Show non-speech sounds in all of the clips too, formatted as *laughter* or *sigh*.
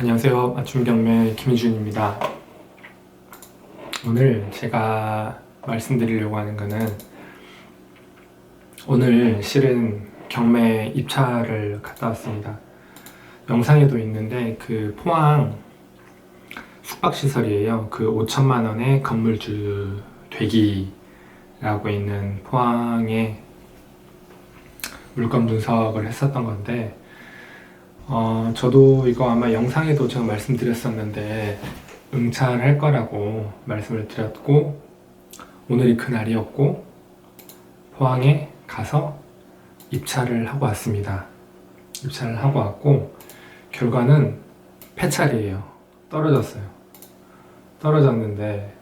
안녕하세요. 맞춤 경매 김희준입니다. 오늘 제가 말씀드리려고 하는 거는 오늘 실은 경매 입찰을 갔다 왔습니다. 영상에도 있는데 그 포항 숙박시설이에요. 그 5천만 원의 건물주 되기라고 있는 포항에 물건 분석을 했었던 건데 어, 저도 이거 아마 영상에도 제가 말씀드렸었는데 응찰할 거라고 말씀을 드렸고 오늘이 그 날이었고 포항에 가서 입찰을 하고 왔습니다. 입찰을 하고 왔고 결과는 폐찰이에요. 떨어졌어요. 떨어졌는데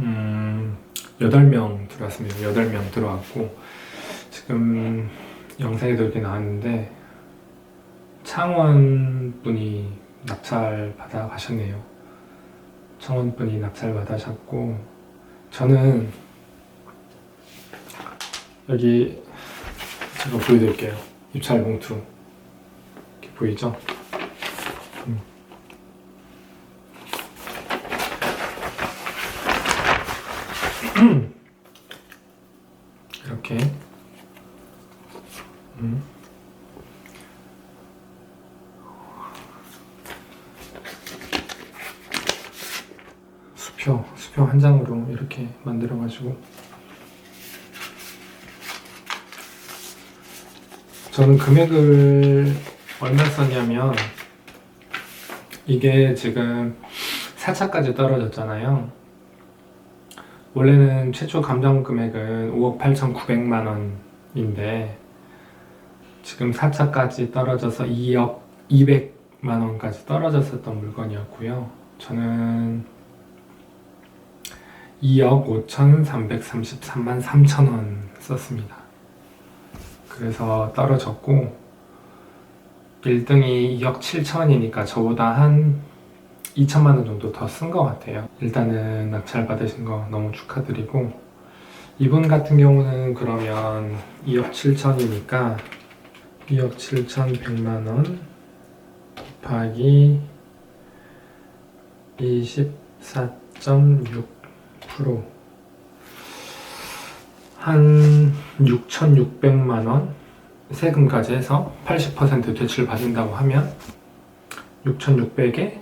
음, 8명 들어왔습니다. 8명 들어왔고 지금 영상에도 이렇게 나왔는데 창원 분이 낙찰 받아 가셨네요. 창원 분이 낙찰 받으셨고 저는 여기 제가 보여드릴게요. 입찰 봉투 이렇게 보이죠? 음. *clears throat* 이렇게 음. 수 표, 한 장으로 이렇게 만들어 가지고 저는 금액을 얼마 썼냐면 이게 지금 4차까지 떨어졌잖아요. 원래는 최초 감정 금액은 5억 8,900만 원인데 지금 4차까지 떨어져서 2억 200만 원까지 떨어졌었던 물건이었고요. 저는 2억 5,333만 3천 원 썼습니다. 그래서 떨어졌고 1등이 2억 7천이니까 저보다 한 2천만 원 정도 더 쓴 것 같아요. 일단은 낙찰 받으신 거 너무 축하드리고 이분 같은 경우는 그러면 2억 7천이니까 2억 7천 100만 원 곱하기 24.6 한 6,600만 원 세금까지 해서 80% 대출 받는다고 하면 6,600에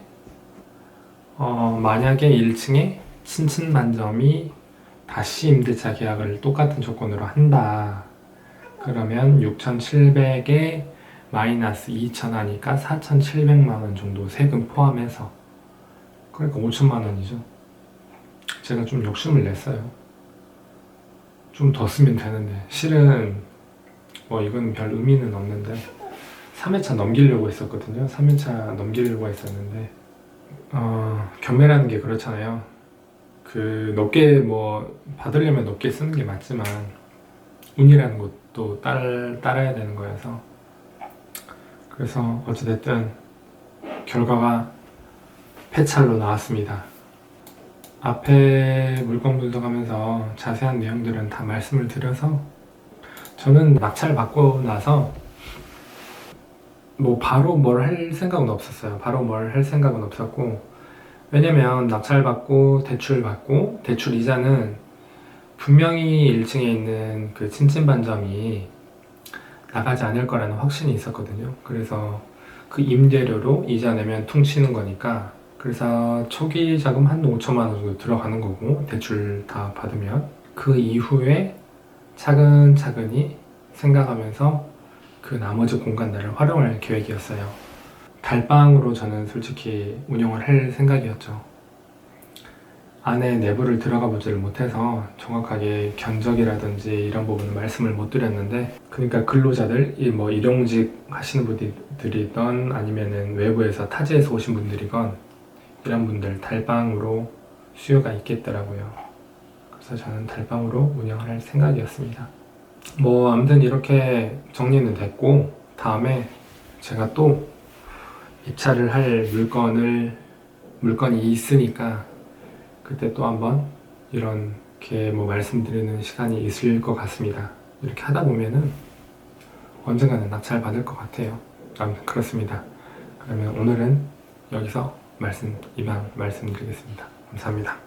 어, 만약에 1층에 친친 만점이 다시 임대차 계약을 똑같은 조건으로 한다. 그러면 6,700에 마이너스 2,000 하니까 4,700만 원 정도 세금 포함해서 그러니까 5천만 원이죠. 제가 좀 욕심을 냈어요. 좀 더 쓰면 되는데 실은 뭐 이건 별 의미는 없는데 3회차 넘기려고 했었거든요. 3회차 넘기려고 했었는데 어, 경매라는 게 그렇잖아요. 그 높게 뭐 받으려면 높게 쓰는 게 맞지만 운이라는 것도 따라, 따라야 되는 거여서 그래서 어찌됐든 결과가 폐찰로 나왔습니다. 앞에 물건 분석 하면서 자세한 내용들은 다 말씀을 드려서 저는 낙찰 받고 나서 뭐 바로 뭘 할 생각은 없었어요. 바로 뭘 할 생각은 없었고 왜냐면 낙찰 받고 대출 받고 대출 이자는 분명히 1층에 있는 그 친친반점이 나가지 않을 거라는 확신이 있었거든요. 그래서 그 임대료로 이자 내면 퉁치는 거니까 그래서 초기 자금 한 5천만 원 정도 들어가는 거고 대출 다 받으면 그 이후에 차근차근히 생각하면서 그 나머지 공간들을 활용할 계획이었어요. 달방으로 저는 솔직히 운영을 할 생각이었죠. 안에 내부를 들어가 보지를 못해서 정확하게 견적이라든지 이런 부분을 말씀을 못 드렸는데 그러니까 근로자들 이 뭐 일용직 하시는 분들이던 아니면은 외부에서 타지에서 오신 분들이건 이런 분들 달방으로 수요가 있겠더라고요. 그래서 저는 달방으로 운영을 할 생각이었습니다. 뭐 아무튼 이렇게 정리는 됐고 다음에 제가 또 입찰을 할 물건을 물건이 있으니까 그때 또 한번 이렇게 뭐 말씀드리는 시간이 있을 것 같습니다. 이렇게 하다 보면은 언젠가는 낙찰 받을 것 같아요. 아무튼 그렇습니다. 그러면 오늘은 여기서 말씀 이만 말씀드리겠습니다. 감사합니다.